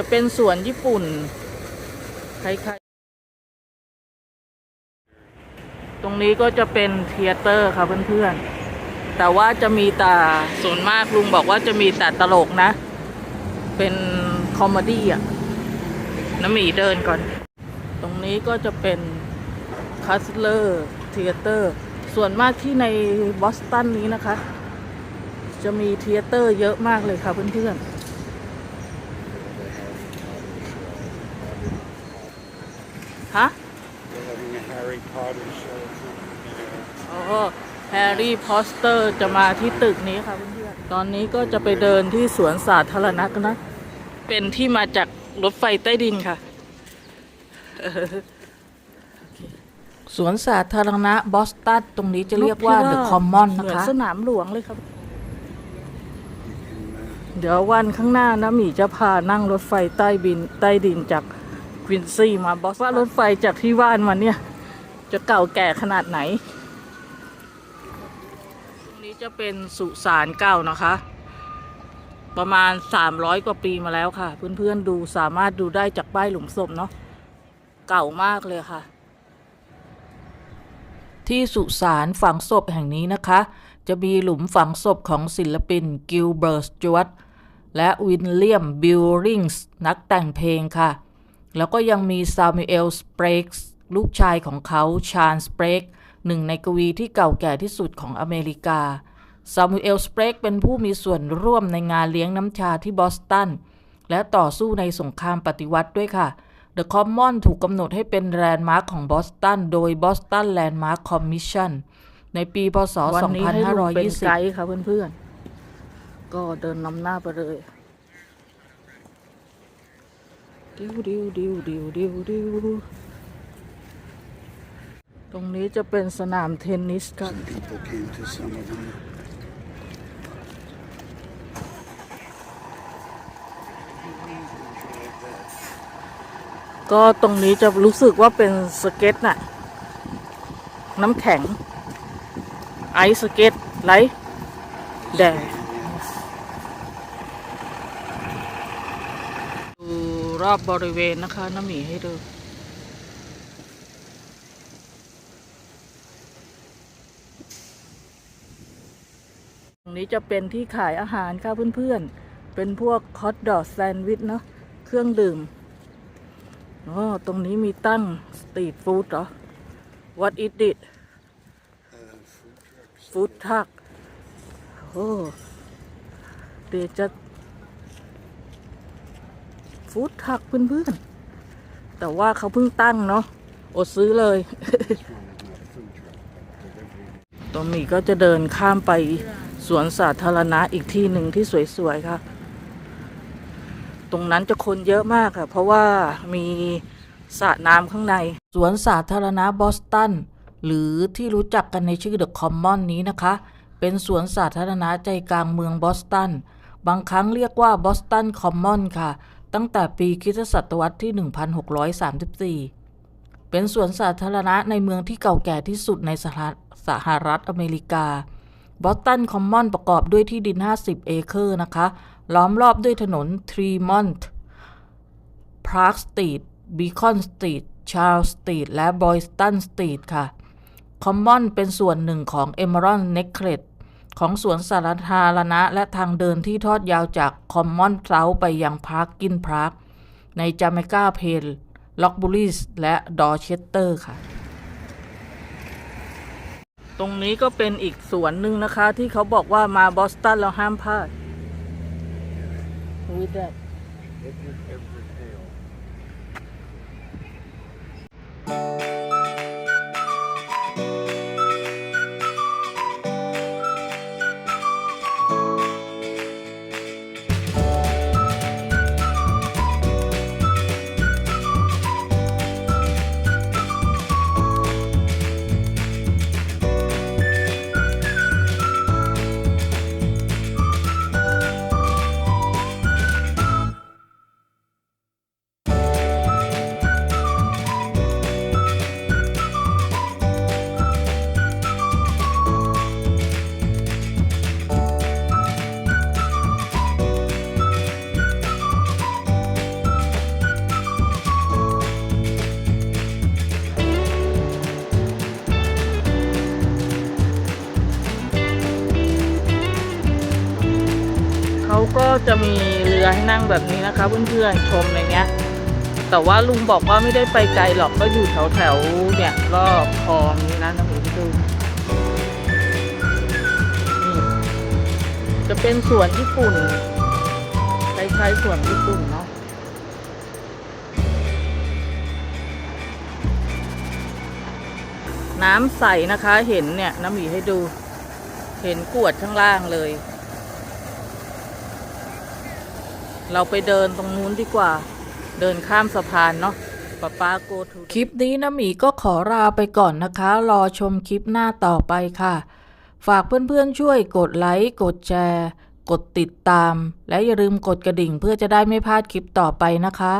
จะเป็นสวนญี่ปุ่นคล้ายๆตรงนี้ก็จะเป็นเทยเตอร์ค่ะเพื่อนๆ แต่ว่าจะมีแต่ส่วนมากลุงบอกว่าจะมีแต่ตลกนะ เป็นคอมเมดี้อะ น้ำหมีเดินก่อน ตรงนี้ก็จะเป็นคัสเลอร์เทเตอร์ ส่วนมากที่ในบอสตันนี้นะคะ จะมีเทเตอร์เยอะมากเลยค่ะเพื่อนๆ ฮะ They're having a Harry Potter show. or something. อ๋อแฮร์รี่พอสเตอร์จะมาที่ตึกนี้ค่ะเพื่อนๆตอนนี้ก็จะไปเดินที่สวนสาธารณะกันนะ เป็นที่มาจากรถไฟใต้ดินค่ะเออโอเคสวนสาธารณะบอสตันตรงนี้จะเรียกว่าเดอะคอมมอนนะคะ สนามหลวงเลยครับเดี๋ยววันข้างหน้านะหมีจะพานั่งรถไฟใต้บินใต้ดินจาก ควินซี่มาบอสว่ารถไฟจากที่ว่านมาเนี่ย จะเก่าแก่ขนาดไหน ตรงนี้จะเป็นสุสานเก่านะคะ ประมาณ 300 กว่าปีมาแล้วค่ะ เพื่อนๆดูสามารถดูได้จากป้ายหลุมศพเนาะเก่ามากเลยค่ะ ที่สุสานฝังศพแห่งนี้นะคะ จะมีหลุมฝังศพของศิลปินกิลเบิร์ตจวตและวินเลียมบิลริงส์นักแต่งเพลงค่ะ แล้วก็ยังมีซามูเอลสเปรกส์ลูกชายของเขาชาญสเปรกหนึ่งในกวีที่เก่าแก่ที่สุดของอเมริกาซามูเอลสเปรกเป็นผู้มีส่วนร่วมในงานเลี้ยงน้ำชาที่บอสตัน และต่อสู้ในสงครามปฏิวัติด้วยค่ะ The Common ถูกกำหนดให้เป็นแลนด์มาร์คของบอสตัน โดย Boston Landmark Commission ในปี พศวันนี้ให้ลุงเป็นไก2520ด์ค่ะเพื่อนๆ ก็เดินนำหน้าไปเลย ดิวดิวดิวดิวดิวดิวตรงนี้จะเป็นสนามเทนนิสค่ะ People came to some of them. ก็ตรงนี้จะรู้สึกว่าเป็นสเก็ตน่ะ น้ำแข็ง ไอซ์สเก็ตไลท์แดงดู รอบบริเวณนะคะ น้ำหมีให้ดูตรงนี้จะเป็นที่ขายอาหารค่ะเพื่อนๆ เป็นพวกฮอทดอกแซนด์วิชเนาะเครื่องดื่มอ๋อตรงนี้มีตั้งสตรีทฟู้ดเหรอ What is it Uh, food trucks. ฟู้ดทักโอ้เดี๋ยวจะ ฟู้ดทักเพื่อนๆ แต่ว่าเขาเพิ่งตั้งเนาะอดซื้อเลย ตรงนี้ก็จะเดินข้ามไปสวนสาธารณะอีกที่หนึ่งที่สวยๆค่ะ ตรงนั้นจะคนเยอะมากค่ะ เพราะว่ามีสระน้ำข้างใน สวนสาธารณะบอสตัน หรือที่รู้จักกันในชื่อเดอะคอมมอนนี้นะคะ เป็นสวนสาธารณะใจกลางเมืองบอสตัน บางครั้งเรียกว่าบอสตันคอมมอนค่ะ ตั้งแต่ปีคริสตศตวรรษที่ 1634 เป็นสวนสาธารณะในเมืองที่เก่าแก่ที่สุดในสหรัฐสหรัฐอเมริกา บอสตันคอมมอนประกอบด้วยที่ดิน 50 เอเคอร์นะคะ ล้อมรอบด้วยถนนทรีมอนต์พาร์คสตรีทบีคอนสตรีทชาร์ลสตรีทและบอยสตันสตรีทค่ะคอมมอนเป็นส่วนหนึ่งของเอเมอรอนเน c เค e ของสวนสาธารณะและทางเดินที่ทอดยาวจากคอมมอนเซาไปยังพาร์คกินพาร์คในจาเมกาเพลล็อกบูริสและดอเชสเตอร์ค่ะ ตรงนี้ก็เป็นอีกสวนหนึ่งนะคะ ที่เขาบอกว่ามาบอสตันแล้วห้ามพลาด With that เขาก็จะมีเรือให้นั่งแบบนี้นะคะ เพื่อนๆชมอะไรเงี้ย แต่ว่าลุงบอกว่าไม่ได้ไปไกลหรอกก็อยู่แถวแถวๆเนี่ยรอบคลองนี้นะน้ำหมูที่ดูนี่จะเป็นสวนญี่ปุ่นคล้ายๆสวนญี่ปุ่นเนาะน้ำใสนะคะเห็นเนี่ยน้ำหมีให้ดู เห็นกวดข้างล่างเลย เราไปเดินตรงนู้นดีกว่า เดินข้ามสะพานเนาะป้าป้าโกทูคลิปนี้นะหมีก็ขอลาไปก่อนนะคะ รอชมคลิปหน้าต่อไปค่ะ ฝากเพื่อนๆช่วยกดไลค์กดแชร์ กดติดตาม และอย่าลืมกดกระดิ่งเพื่อจะได้ไม่พลาดคลิปต่อไปนะคะ